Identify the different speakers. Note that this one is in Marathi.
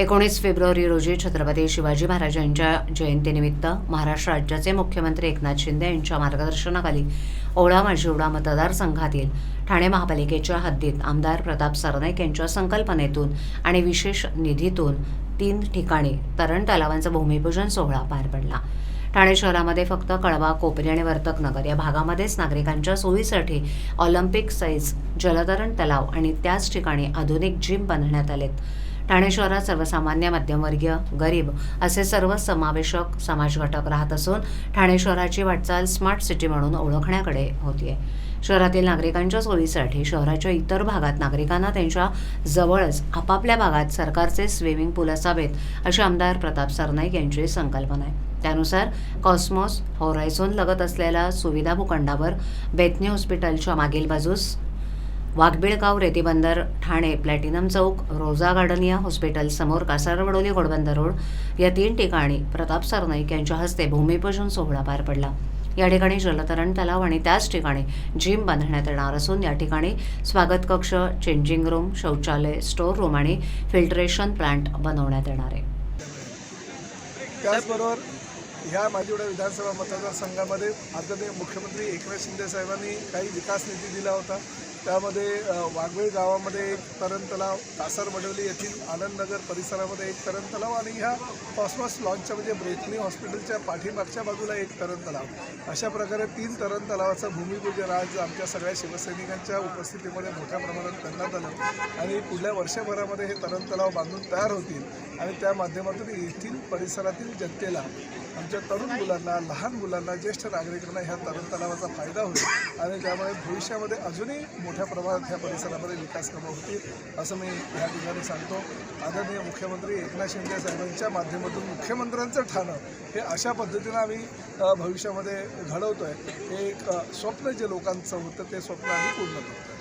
Speaker 1: एकोणीस फेब्रुवारी रोजी छत्रपती शिवाजी महाराज यांच्या जयंतीनिमित्त महाराष्ट्र राज्याचे मुख्यमंत्री एकनाथ शिंदे यांच्या मार्गदर्शनाखाली ओळा माजिवडा मतदारसंघातील ठाणे महापालिकेच्या हद्दीत आमदार प्रताप सरनाईक यांच्या संकल्पनेतून आणि विशेष निधीतून तीन ठिकाणी तरण तलावांचा भूमिपूजन सोहळा पार पडला. ठाणे शहरामध्ये फक्त कळवा कोपरी आणि वर्तकनगर या भागामध्येच नागरिकांच्या सोयीसाठी ऑलिम्पिक साईज जलतरण तलाव आणि त्याच ठिकाणी आधुनिक जिम बांधण्यात आलेत. ठाणे शहरात सर्वसामान्य मध्यमवर्गीय गरीब असे सर्व समावेशक समाज घटक राहत असून ठाणे शहराची वाटचाल स्मार्ट सिटी म्हणून ओळखण्याकडे होतीये. शहरातील नागरिकांच्या सोयीसाठी शहराच्या इतर भागात नागरिकांना त्यांच्या जवळच आपापल्या भागात सरकारचे स्विमिंग पूल असावेत अशी आमदार प्रताप सरनाईक यांची संकल्पना आहे. त्यानुसार कॉस्मॉस होरायझोन लगत असलेल्या सुविधा भूखंडावर बेतनी हॉस्पिटलच्या मागील बाजूस वाघबिळगाव रेतीबंदर ठाणे प्लॅटिनम चौक रोजा गार्डनिया हॉस्पिटल समोर कासारवडोली घोडबंदर रोड या तीन ठिकाणी प्रताप सरनाईक यांच्या हस्ते भूमिपूजन सोहळा पार पडला. या ठिकाणी जलतरण तलाव आणि त्याच ठिकाणी जिम बांधण्यात येणार असून या ठिकाणी स्वागत कक्ष चेंजिंग रूम शौचालय स्टोअर रूम आणि फिल्टरेशन प्लांट बनवण्यात येणार आहे.
Speaker 2: त्याचबरोबर ह्या माजिवडा विधानसभा मतदारसंघामध्ये आदरणीय मुख्यमंत्री एकनाथ शिंदे साहेबांनी काही विकास निधी दिला होता. त्यामध्ये वाघवेळ गावामध्ये एक तरण तलाव कासार मडवली येथील आनंदनगर परिसरामध्ये एक तरण तलाव आणि ह्या कॉस्मॉस लॉन्चच्या म्हणजे ब्रेथनी हॉस्पिटलच्या पाठीमागच्या बाजूला एक तरण तलाव अशा प्रकारे तीन तरण तलावाचं भूमिपूजन आज आमच्या सगळ्या शिवसैनिकांच्या उपस्थितीमध्ये मोठ्या प्रमाणात करण्यात आलं आणि पुढल्या वर्षभरामध्ये हे तरण तलाव बांधून तयार होतील आणि त्या माध्यमातून येथील परिसरातील जनतेला आमच्या तरुण मुलांना लहान मुलांना ज्येष्ठ नागरिकांना ह्या तरण तलावाचा फायदा होईल आणि त्यामुळे भविष्यामध्ये अजूनही मोठ्या प्रमाणात ह्या परिसरामध्ये विकास कामं होतील असं मी या ठिकाणी सांगतो. आदरणीय मुख्यमंत्री एकनाथ शिंदे साहेबांच्या माध्यमातून मुख्यमंत्र्यांचं ठाणं हे अशा पद्धतीनं आम्ही भविष्यामध्ये घडवतो आहे हे एक स्वप्न जे लोकांचं होतं ते स्वप्न आम्ही पूर्ण करतो